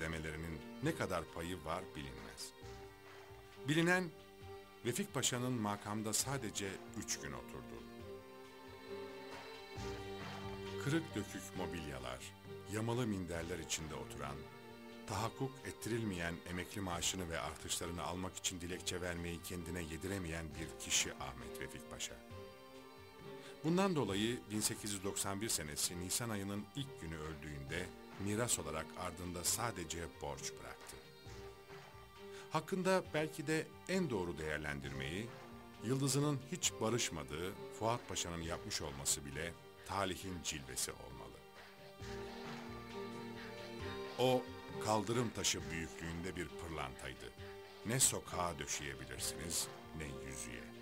demelerinin ne kadar payı var bilinmez. Bilinen Vefik Paşa'nın makamda sadece üç gün oturdu. Kırık dökük mobilyalar, yamalı minderler içinde oturan, tahakkuk ettirilmeyen emekli maaşını ve artışlarını almak için dilekçe vermeyi kendine yediremeyen bir kişi Ahmet Vefik Paşa. Bundan dolayı 1891 senesi Nisan ayının ilk günü öldüğünde miras olarak ardında sadece borç bıraktı. Hakkında belki de en doğru değerlendirmeyi, Yıldız'ının hiç barışmadığı Fuat Paşa'nın yapmış olması bile talihin cilvesi olmalı. O kaldırım taşı büyüklüğünde bir pırlantaydı. Ne sokağa döşeyebilirsiniz ne yüzüğe.